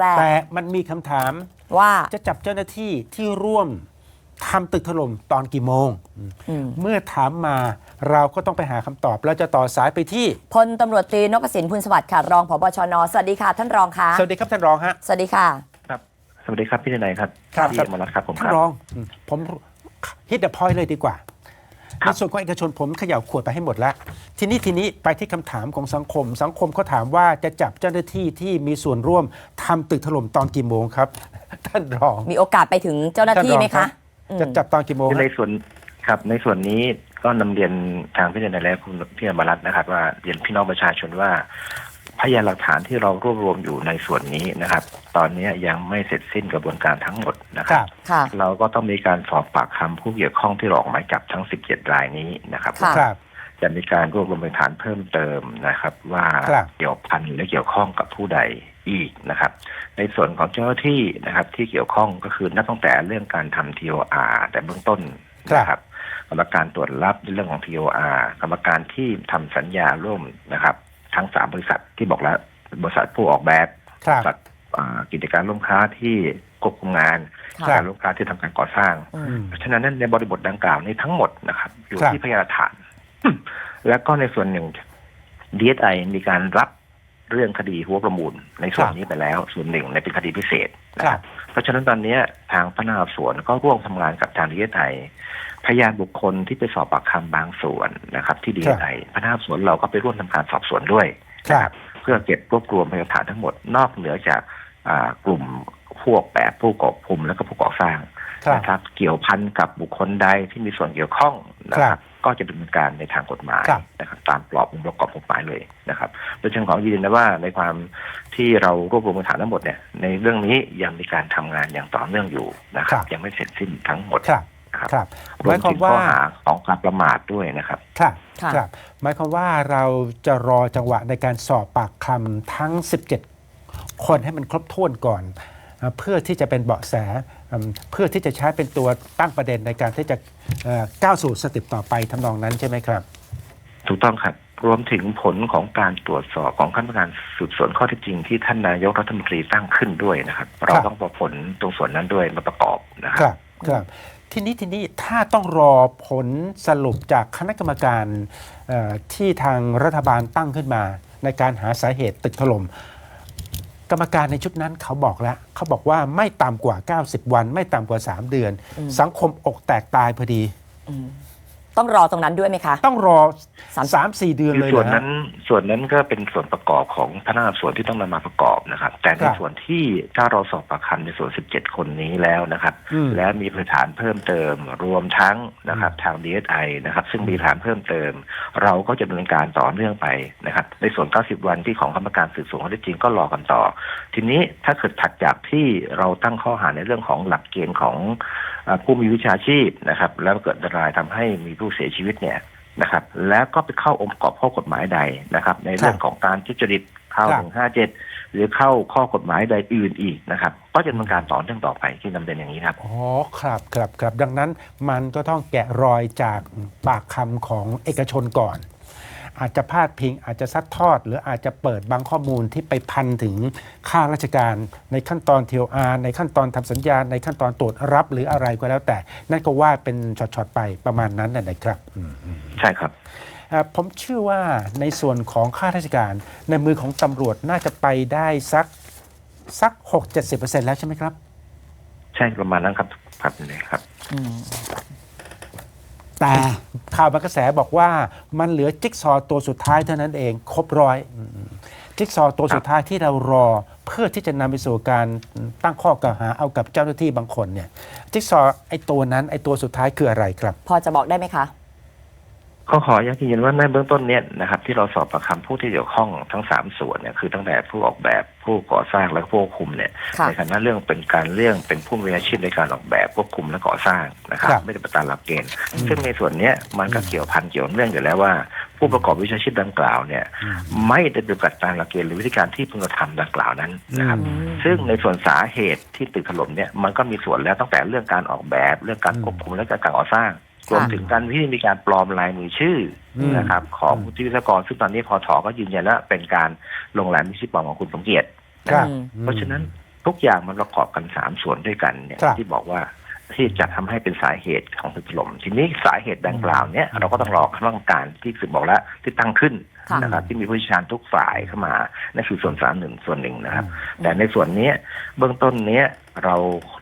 แรก แต่มันมีคำถามว่าจะจับเจ้าหน้าที่ที่ร่วมทำตึกถล่มตอนกี่โมงอืมเมื่อถามมาเราก็ต้องไปหาคำตอบเราจะต่อสายไปที่พลตำรวจตรีนพสินพูนสวัสดิ์ค่ะ รองผบชน สวัสดีค่ะ ท่านรองคะสวัสดีครับท่านรองฮะ สวัสดีค่ะ ครับ สวัสดีครับพี่ทนายครับครับพี่ครับอมรรัตน์ครับผมคท่านรับรองอืมผมฮิตเดอะพอยต์เลยดีกว่าครั ในบส่วนของเอกชนผมเขย่าขวดไปให้หมดแล้ว ทีนี้ทีนี้ไปที่คำถามของสังคม สังคมเขาถามว่าจะจับเจ้าหน้าที่ที่มีส่วนร่วมทำตึกถล่มตอนกี่โมงครับ ท่านรองมีโอกาสไปถึงเจ้าหน้าที่ไหมท่คะนรองอืม จะจับตอนกี่โมงในฮะ ส่วนครับในส่วนนี้ก็นำเรียนทางพี่ทนายและคุณพี่อมรรัตน์นะครับ ว่าเรียนพี่น้องประชาชนว่า พยานหลักฐานที่เรารวบรวมอยู่ในส่วนนี้นะครับ ตอนนี้ยังไม่เสร็จสิ้นกระบวนการทั้งหมดนะคครัรับบค่ะ เราก็ต้องมีการสอบปากคำผู้เกี่ยวข้องที่เราออกหมายจับทั้ง 17 รายนี้นะครับค่ะ ครับ จะมีการรวบรวมหลักฐานเพิ่มเติมนะครับ ว่าครับ เกี่ยวพันหรือเกี่ยวข้องกับผู้ใดอีกนะครับ ในส่วนของเจ้าหน้าที่นะครับ ที่เกี่ยวข้องก็คือนับตั้งแต่เรื่องการทำ TOR แต่เบื้องต้นนะครับกรรมการตรวจรับในเรื่องของ TOR กรรมการที่ทำสัญญาร่วมนะครับ ทั้งสามบริษัทที่บอกแล้ว บริษัทผู้ออกแบบครับบริษัทอ่ากิจการร่วมค้าที่ควบคุมงานค่ะการร่วมค้าที่ทำการก่อสร้างอือืมมเพราะฉะนั้นในบริบทดังกล่าวนี้ทั้งหมดนะครับอยู่ครับที่พยานหลักฐาน แล้วก็ในส่วนหนึ่ง DSI มีการรับเรื่องคดีหัวประมูลในส่วนนี้ไปแล้ว ส่วนหนึ่งในเป็นคดีพิเศษนะ คครัรับบเพราะฉะนั้นตอนนี้ทางพนักงานสอบสวนก็ร่วมทำงานกับทาง DSI พยานบุคคลที่ไปสอบปากคำบางส่วนนะครับ ที่ DSI พนักงานสอบสวนเราก็ไปร่วมทำการสอบสวนด้วยครันะบเพื่อเก็บรวบรวมพยานหลักฐานทั้งหมดนอกเหนือจากอ่ากลุ่มพวกแบบผู้ก่อภูมิและก็ผู้ก่อสร้างครับนะครับ เกี่ยวพันกับบุคคลใดที่มีส่วนเกี่ยวข้องนะคครัรับบ ก็จะดำเนินการในทางกฎหมายครับนะครับตามกรอบองค์ประกอบกฎหมายเลยนะครับโดยเฉพาะยืนนะว่าในความที่เรารวบรวมหลักฐานทั้งหมดเนี่ยในเรื่องนี้ยังมีการทำงานอย่างต่อเนื่องอยู่นะครับยังไม่เสร็จสิ้นทั้งหมดครับ นะครับครับ รหวมามยความถึงว่าข้อหาของการประมาทด้วยนะครับ ครับค่ะ ครับ หมายความว่าเราจะรอจังหวะในการสอบปากคำทั้ง 17 คนให้มันครบถ้วนก่อนอ่า เพื่อที่จะเป็นเบาะแสอืมเพื่อที่จะใช้เป็นตัวตั้งประเด็นในการที่จะเอ่อก้าวสู่สเต็ปต่อไปทำนองนั้นใช่ไหมครับ ถูกต้องครับรวมถึงผลของการตรวจสอบของคณะกรรมการสืบสวนข้อเท็จจริงที่ท่านนายกรัฐมนตรีตั้งขึ้นด้วยนะครับ เราต้องเอาผลตรงส่วนนั้นด้วยมาประกอบนะคครับรับครับทีนี้ทีนี้ถ้าต้องรอผลสรุปจากคณะกรรมการเอ่อที่ทางรัฐบาลตั้งขึ้นมา ในการหาสาเหตุตึกถล่ม กรรมการในชุดนั้นเขาบอกแล้ว เขาบอกว่าไม่ต่ำกว่า 90 วัน ไม่ต่ำกว่า 3 เดือนอืมสังคมอกแตกตายพอดีอืม ต้องรอตรงนั้นด้วยไหมคะ ต้องรอสาม3 4เดือนคือเลยส่วนเหรอฮะ นั้นส่วนนั้นก็เป็นส่วนประกอบของพนักงานสอบสวนที่ต้องนำมาประกอบนะครับ แต่ในครับส่วนที่ถ้าเราสอบปากคำในส่วน 17 คนนี้แล้วนะครับ อืม และมีพยานฐานเพิ่มเติม รวมทั้งนะครับทาง DSI นะครับ ซึ่งมีหลักฐานเพิ่มเติม เราก็จะดำเนินการต่อเนื่องไปนะครับ ในส่วน 90 วันที่ของกรรมการสืบสวนข้อเท็จจริงก็รอกันต่อ ทีนี้ถ้าเกิดถัดจากที่เราตั้งข้อหาในเรื่องของหลักเกณฑ์ของเอ่อ ผู้มีวิชาชีพนะครับ แล้วเกิดอันตรายทำให้มีผู้เสียชีวิตเนี่ยนะครับ แล้วก็ไปเข้าองค์ประกอบข้อกฎหมายใดนะครับ ในเรื่องของการทุจริตเข้าครับหนึ่งห้าเจ็ดหรือเข้าข้อกฎหมายใดอื่นอีกนะครับ ก็จะดำเนินการต่อเนื่องต่อไปที่นำเรียนอย่างนี้ครับอ๋อครับครับครับดังนั้นมันก็ต้องแกะรอยจากปากคำของเอกชนก่อน อาจจะพาดพิงอาจจะซัดทอด หรืออาจจะเปิดบางข้อมูลที่ไปพันถึงค่าราชการ ในขั้นตอน TOR ในขั้นตอนทำสัญญาในขั้นตอนตรวจรับหรืออะไรก็แล้วแต่ นั่นก็ว่าเป็นช็อตๆไปประมาณนั้นนะนะครับอืมอืมใช่ครับเอ่อผมเชื่อว่าในส่วนของข้าราชการในมือของตำรวจน่าจะไปได้สักสัก6-70%แล้วใช่ไหมครับ ใช่ประมาณนั้นครับครับเลยครับอืม แต่ข่าวบางกระแสบอกว่ามันเหลือจิ๊กซอว์ตัวสุดท้ายเท่านั้นเอง ครบร้อยจิ๊กซอว์ตัวสุดท้ายที่เรารอ เพื่อที่จะนำไปสู่การตั้งข้อกล่าวหาเอากับเจ้าหน้าที่บางคนเนี่ยจิ๊กซอว์ไอ้ตัวนั้นไอ้ตัวสุดท้ายคืออะไรครับ พอจะบอกได้ไหมคะ ก็ขออนุญาตยืนยันว่าในเบื้องต้นเนี่ยนะครับที่เราสอบปากคำผู้ที่เกี่ยวข้องทั้งสามส่วนเนี่ยคือตั้งแต่ผู้ออกแบบผู้ก่อสร้างและผู้ควบคุมเนี่ยค่ะในฐานะเรื่องเป็นการเรื่องเป็นผู้มีอาชีพในการออกแบบควบคุมและก่อสร้างนะครับ ครับ ไม่ได้เป็นตามหลักเกณฑ์ซึ่งในส่วนเนี้ยมันก็เกี่ยวพันเกี่ยวเนื่องอยู่แล้วว่า ผู้ประกอบวิชาชีพดังกล่าวเนี่ยไม่ได้ปฏิบัติตามหลักเกณฑ์หรือวิธีการที่พึงกระทำดังกล่าวนั้นนะครับ อืม ซึ่งในส่วนสาเหตุที่ตึกถล่มเนี่ยมันก็มีส่วนแล้วตั้งแต่เรื่องการออกแบบ เรื่องการควบคุมและการก่อสร้าง รวมถึงการที่มีการปลอมลายมือชื่ออมนะครับ ของอืมผู้ที่วิศวกรซึ่งตอนนี้พอถอก็ยืนยันว่าเป็นการลงลายมือชื่อปลอมของคุณสมเกียรติครับอืมเพราะฉะนั้นทุกอย่างมันประกอบกันสามส่วนด้วยกันเนี่ยครับที่บอกว่าที่จะทำให้เป็นสาเหตุของตึกถล่มทีนี้สาเหตุดังกล่าวเนี่ยเราก็ต้องรอคณะกรรมการที่คือบอกแล้วที่ตั้งขึ้นค่ะ นะครับที่มีผู้เชี่ยวชาญทุกฝ่ายเข้ามานั่นคือส่วนสามหนึ่งส่วนหนึ่งนะครับ แต่ในส่วนเนี้ยเบื้องต้นเนี้ยเรา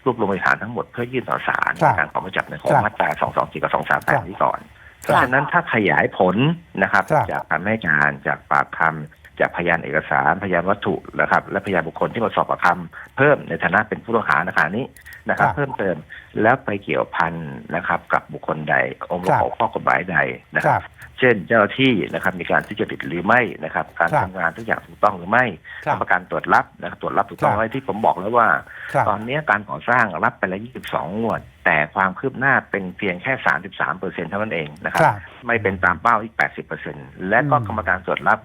รวบรวมหลักฐานทั้งหมดเพื่อยื่นต่อศาลครับในการขอหมายจับในของครับมาตรา2 2 4กับ2 3ครับ8นี้ก่อนเพราะฉะนั้นถ้าขยายผลนะครับครับจากคำให้การจากปากคำ จากพยานเอกสารพยานวัตถุนะครับ และพยานบุคคลที่มาสอบปากคำเพิ่มในฐานะเป็นผู้ต้องหาในขณะนี้นะครับครับเพิ่มเติมแล้วไปเกี่ยวพันนะครับ กับบุคคลใด องค์ประกอบข้อกฎหมายใดนะคครัรับบเช่นเจ้าหน้าที่นะครับมีการทุจริตหรือไม่นะครับ การครับทำงานทุกอย่างถูกต้องหรือไม่ครับกรรมการตรวจรับนะครับตรวจรับถูกต้องครับไว้ที่ผมบอกแล้วว่าครับตอนนี้การก่อสร้างรับไปแล้ว22 งวด แต่ความคืบหน้าเป็นเพียงแค่ 33เปอร์เซ็นเท่านั้นเองนะคครับรับ ไม่เป็นตามเป้าอีก 80เปอร์เซ็นและก็อืมกรรมการตรวจรับ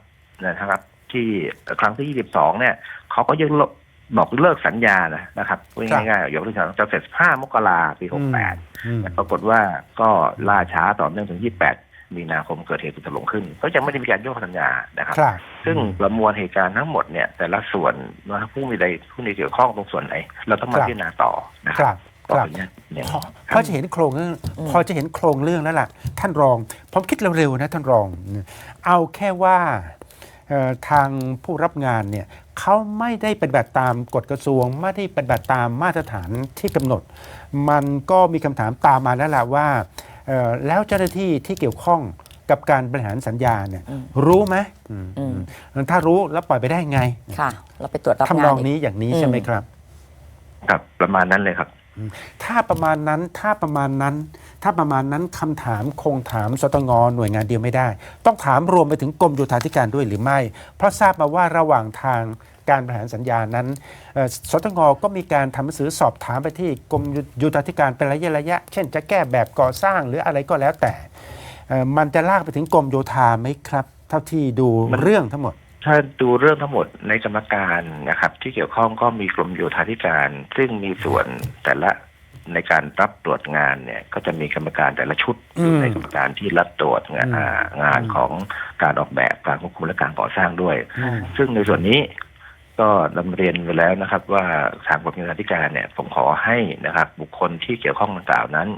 นะครับ ที่ครั้งที่ 22 เนี่ยเขาก็ยังบอกเลิกสัญญานะนะครับพูดง่ายๆยกตัวอย่างจะเสร็จ 5 มกราปี 68อืมแต่ปรากฏว่าก็ล่าช้าต่อเนื่องถึง 28 มีนาคมเกิดเหตุถล่มขึ้น ก็ยังไม่ได้มีการยกสัญญานะครับครับ ซึ่งประมวลเหตุการณ์ทั้งหมดเนี่ย แต่ละส่วนว่าผู้มีใดผู้มีเกี่ยวข้องตรงส่วนไหน เราต้องมาครับพิจารณาต่อนะคครับรับก็ครับอย่างเงี้ยเนี่ยพอพอจะเห็นโครงเรื่องพอจะเห็นโครงเรื่องแล้วล่ะ ท่านรองผมคิดเร็วๆนะท่านรอง เอาแค่ว่าเอ่อ ทางผู้รับงานเนี่ยเขาไม่ได้ปฏิบัติตามกฎกระทรวง ไม่ได้ปฏิบัติตามมาตรฐานที่กำหนด มันก็มีคำถามตามมาแล้วล่ะว่าเอ่อแล้วเจ้าหน้าที่ที่เกี่ยวข้องกับการบริหารสัญญาเนี่ยอืมรู้ไหมอืมอืมอืมถ้ารู้แล้วปล่อยไปได้ไง ค่ะ เราไปตรวจรับทำงานนองอีกนี้อย่างนี้อืมใช่ไหมครับ ครับประมาณนั้นเลยครับ ถ้าประมาณนั้นถ้าประมาณนั้น ถ้าประมาณนั้นคำถามคงถามสตงหน่วยงานเดียวไม่ได้ ต้องถามรวมไปถึงกรมโยธาธิการด้วยหรือไม่ เพราะทราบมาว่าระหว่างทางการบริหารสัญญานั้นสตงก็มีการทำหนังสือสอบถามไปที่กรมโยธาธิการเป็นระยะระยะ เช่น จะแก้แบบก่อสร้างหรืออะไรก็แล้วแต่ มันจะลากไปถึงกรมโยธาไหมครับ เท่าที่ดูมันเรื่องทั้งหมด ถ้าดูเรื่องทั้งหมดในกรรมการนะครับ ที่เกี่ยวข้องก็มีกรมโยธาธิการ ซึ่งมีส่วนแต่ละในการรับตรวจงานเนี่ย ก็จะมีกรรมการแต่ละชุดอืมในกรรมการที่รับตรวจงานอืมอ่างานของการออกแบบการควบคุมและการก่อสร้างด้วยอืมซึ่งในส่วนนี้ก็นำเรียนไปแล้วนะครับ ว่าทางกรมโยธาธิการเนี่ย ผมขอให้นะครับ บุคคลที่เกี่ยวข้องดังกล่าวนั้น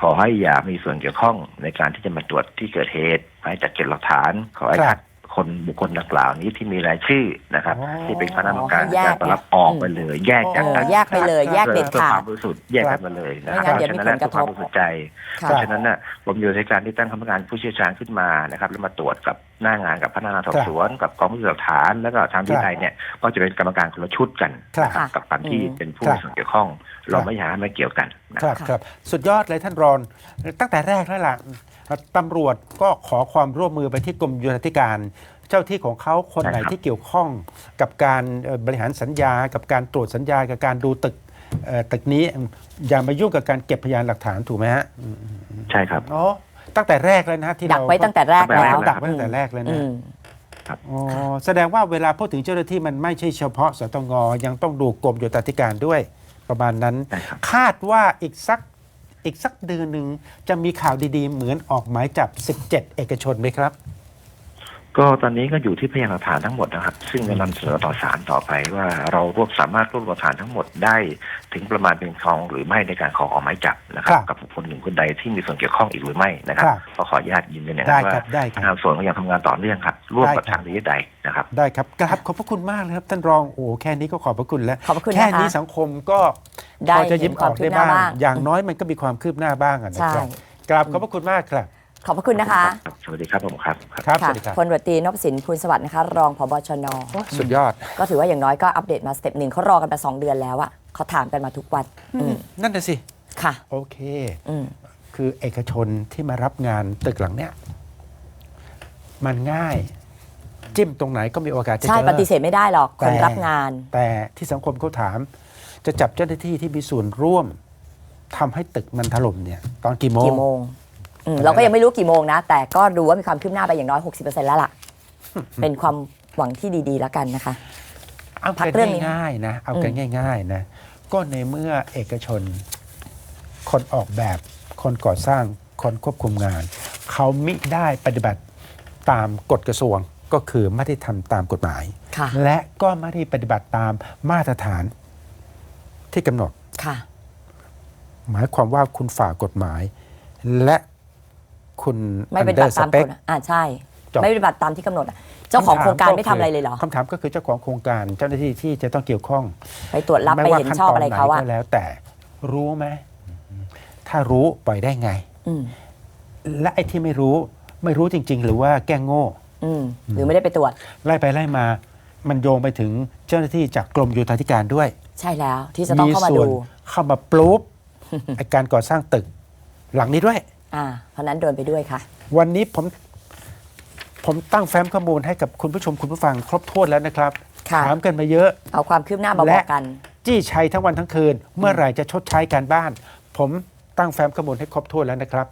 ขอให้อย่ามีส่วนเกี่ยวข้องในการที่จะมาตรวจที่เกิดเหตุให้จัดเก็บหลักฐานขอให้ครับคัด คนบุคคลดังกล่าวนี้ที่มีรายชื่อนะครับอ๋อที่เป็นคณะกรรมการให้แยกการรับออกไปเลย แยกจากเอกัอนแยกไปเลยแยกเด็ดเพื่อขาควาดมบริสุทธิ์แยกกันมาเลยนะครับไม่งั้นเดี๋ยวมีผลกระทบเพื่อความบริสุทธิ์ใจค่ะเพราะฉะนั้นน่ะกรมโยธาธิการที่ตั้งคณะกรรมการผู้เชี่ยวชาญขึ้นมานะครับแล้วมาตรวจกับ หน้างานกับพนักงานสอบสวนกับกองพิสูจน์หลักฐาน แล้วก็ทางวินัยเนี่ยก็จะเป็นกรรมการคนละชุดกันครับนะครับกับการที่อืมเป็นผู้ครับมีส่วนเกี่ยวข้อง เราไม่อยากให้มันเกี่ยวกันนะคครัรับบครับสุดยอดเลยท่านรองตั้งแต่แรกแล้วล่ะตำรวจก็ขอความร่วมมือไปที่กรมโยธาธิการ เจ้าที่ของเขาคนไหนใช่ครับที่เกี่ยวข้องกับการเอ่อบริหารสัญญา กับการตรวจสัญญากับการดูตึกเอ่อตึกนี้อย่ามายุ่งกับการเก็บพยานหลักฐานถูกไหมฮะใช่ครับอ๋อ ตั้งแต่แรกเลยนะที่ดักเราไว้ตั้งแต่แรกตั้งแต่แล้วแรกดักไว้ตั้งแต่แรกเลยอืนะม อ๋อแสดงว่าเวลาพูดถึงเจ้าหน้าที่มันไม่ใช่เฉพาะสตงยังต้องดูกรมโยธาธิการด้วยประมาณนั้น ใช่ครับ คาดว่าอีกสักอีกสักเดือนหนึ่งจะมีข่าวดีๆ เหมือนออกหมายจับ 17 เอกชนไหมครับ ก็ตอนนี้ก็อยู่ที่พยานหลักฐานทั้งหมดนะครับ ซึ่งจะนำเสนอต่อศาลต่อไปว่าเรารวบสามารถรวบรวมหลักฐานทั้งหมดได้ ถึงประมาณเป็นคลองหรือไม่ในการขอออกหมายจับนะครับ ครับกับบุคคลหนึ่งคนใดที่มีส่วนเกี่ยวข้องอีกหรือไม่นะครับครับ ก็ขออนุญาตยืนยันอย่างได้นั้นครัว่าบได้คทารับงส่วนก็ยังทำงานต่อเนื่องครับร่วมกับได้ครับ ทางดีใดนะครับ ได้ครับกราบขอบพระคุณมากเลยครับ ท่านรองโอ้แค่นี้ก็ขอบพระคุณแล้ว ขอบพระคุณแค่นะคะนี้สังคมก็ได้พอจะยิ้มออกได้บ้าง เห็นความคืบหน้าบ้าง อย่างน้อยมันก็มีความคืบหน้าบ้างอะนะครับใช่กราบขอบพระคุณมากครับ ขอบพระคุณนะคะรับส วัสดีครับผมครับครับ ครับสค่ะวัสดีครับพลตำรวจตรีนพสินพูลสวัสดิ์นะคะ รองผบชน สุดยอด ก็ถือว่าอย่างน้อยก็อัปเดตมาสเต็ปหนึ่งเขารอกันมาสองเดือนแล้วอะเขาถามกันมาทุกวันอืมนั่นน่ะสิ ค่ะ โอเค อืม คือเอกชนที่มารับงานตึกหลังเนี้ยมันง่าย จิ้มตรงไหนก็มีโอกาสจะใช่เจอปฏิเสธไม่ได้หรอกคนแต่รับงาน แต่ที่สังคมเขาถาม จะจับเจ้าหน้าที่ที่มีส่วนร่วมทำให้ตึกมันถล่มเนี่ย ตอนกี่โมงกี่โมง อืมเราก็ยังไม่รู้กี่โมงนะ แต่ก็รู้ว่ามีความคืบหน้าไปอย่างน้อย 60%แล้วล่ะ เป็นความหวังที่ดีๆแล้วกันนะคะ เอาพักกันเรื่องนี้ ง่ายๆนะ เอากันง่าย ๆ นะ ก็ในเมื่อเอกชน คนออกแบบ คนก่อสร้าง คนควบคุมงาน เขามิได้ปฏิบัติตามกฎกระทรวงก็คือไม่ได้ทำตามกฎหมาย ค่ะ และก็ไม่ได้ปฏิบัติตามมาตรฐานที่กำหนด ค่ะ หมายความว่าคุณฝ่ากฎหมาย และ คุณไม่เป็น under บัตรตาม spec กฎอ่าใช่จบไม่เป็นบัตรตามที่กำหนดอะเจ้าของโครงการไม่ทำอะไรเลยเหรอคำถามก็คือเจ้าของโครงการเจ้าหน้าที่ที่จะต้องเกี่ยวข้อง ไปตรวจรับไม่ไปว่าเห็นขั้นชอบตอนอะไรไหนเขาอะก็แล้วแต่รู้ไหมถ้ารู้ปล่อยได้ไงอืมและไอ้ที่ไม่รู้ไม่รู้จริง ๆ หรือว่าแกล้งโง่อืมหรือไม่ได้ไปตรวจ ไล่ไปไล่มา มันโยงไปถึงเจ้าหน้าที่จากกรมโยธาธิการด้วย ใช่แล้ว ที่จะต้องเข้ามาส่วดูนเข้ามาปลูบไอ้การก่อสร้างตึก หลังนี้ด้วย อ่าเพราะนั้นโดนไปด้วยค่ะ วันนี้ผมผมตั้งแฟ้มข้อมูลให้กับคุณผู้ชมคุณผู้ฟังครบถ้วนแล้วนะครับ ค่ะ ถามกันมาเยอะ เอาความคืบหน้ามาบและ อกกัน จี้ชัยทั้งวันทั้งคืน เมื่อไหร่จะชดใช้การบ้าน ผมตั้งแฟ้มข้อมูลให้ครบถ้วนแล้วนะครับ